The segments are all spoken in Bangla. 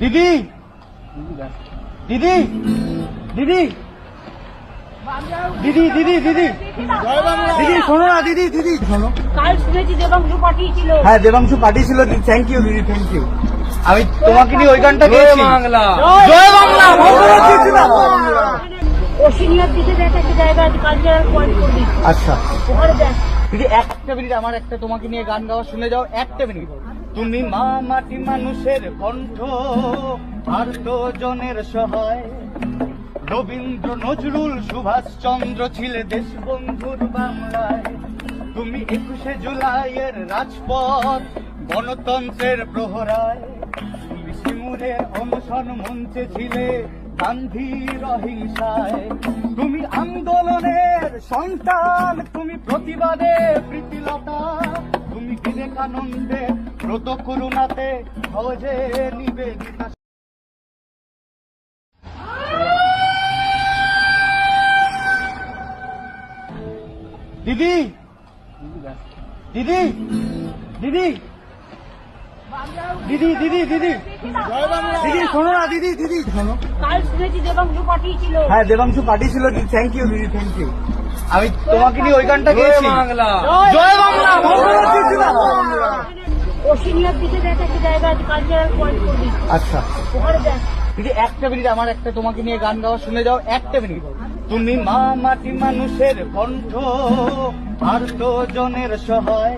দিদি। দিদি। দিদি। দিদি দিদি দিদি। দিদি শোনো না দিদি দিদি শোনো। কাল শুনেছি দেবাংশু পাঠিয়েছিল। হ্যাঁ দেবাংশু পাঠিয়েছিল থ্যাংক ইউ দিদি থ্যাংক ইউ আমি তোমাকে নিয়ে ওই গানটা গেয়েছি। বাংলা। জয় বাংলা ওশিনিয়ার দিকে দেখ একটা জায়গা আছে কালচারাল পয়েন্ট করবি। আচ্ছা। ওখানে দেখ। দিদি একটা মিনিট আমার একটা তোমাকে নিয়ে গান গাওয়া শুনে যাও একটা মিনিট। তুমি মা মাটি মানুষের কণ্ঠ, আর তো জনের সহায়। রবীন্দ্র নজরুল সুভাষ চন্দ্র ছিলে দেশবন্ধুর বাংলায়। তুমি একুশে জুলাইয়ের রাজপথ, গণতন্ত্রের প্রহরায়। তুমি সিঙ্গুরের অনশন মঞ্চে ছিলে গান্ধীর অহিংসায়। তুমি আন্দোলনের সন্তান, তুমি প্রতিবাদে প্রীতিলতা। বিবেকানন্দে ব্রত করুণাতে সহজে নিবেদিতা দিদি! দিদি! দিদি! দিদি দিদি দিদি! দিদি শোনো না দিদি দিদি শোনো। কাল দেবাংশু পাঠিয়েছিল। হ্যাঁ দেবাংশু পাঠিয়েছিল থ্যাংক ইউ দিদি থ্যাংক ইউ আমি তোমাকে নিয়ে ওই গানটা গেয়েছি। বাংলা। জয় বাংলা আচ্ছা। একটা মিনিট আমার একটা তোমাকে নিয়ে গান গাওয়া শুনে যাও একটা মিনিট। তুমি মা মাটি মানুষের কণ্ঠ আর জনের সহায়।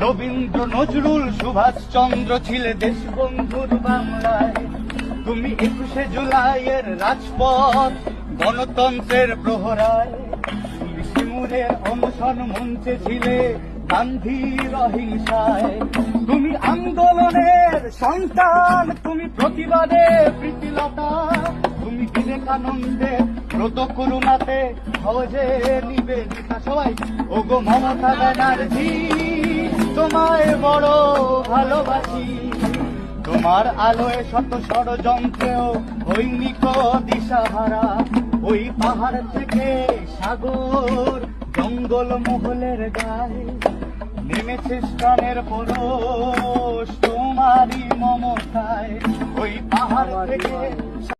রবীন্দ্র নজরুল সুভাষ চন্দ্র ছিলে দেশবন্ধুর বাংলায়। তুমি একুশে জুলাইয়ের রাজপথ গণতন্ত্রের প্রহরায়। তুমি সিঙ্গুরের অনশন মঞ্চে ছিলে গান্ধীর অহিংসায় তুমি আন্দোলনের সন্তান, তুমি প্রতিবাদে প্রীতিলতা। তুমি বিবেকানন্দে ব্রত করুণাতে সহজে নিবেদিতা সবাই। ওগো মমতা ব্যানার্জি, তোমায় বড় ভালোবাসি। তোমার আলোয় শত ষড়যন্ত্রেও হৈনিক দিশাহারা। ওই পাহাড় থেকে সাগর জঙ্গল মহলের গায়ে নেমেছে স্থানের পরশ তোমারই মমতায় ওই পাহাড় থেকে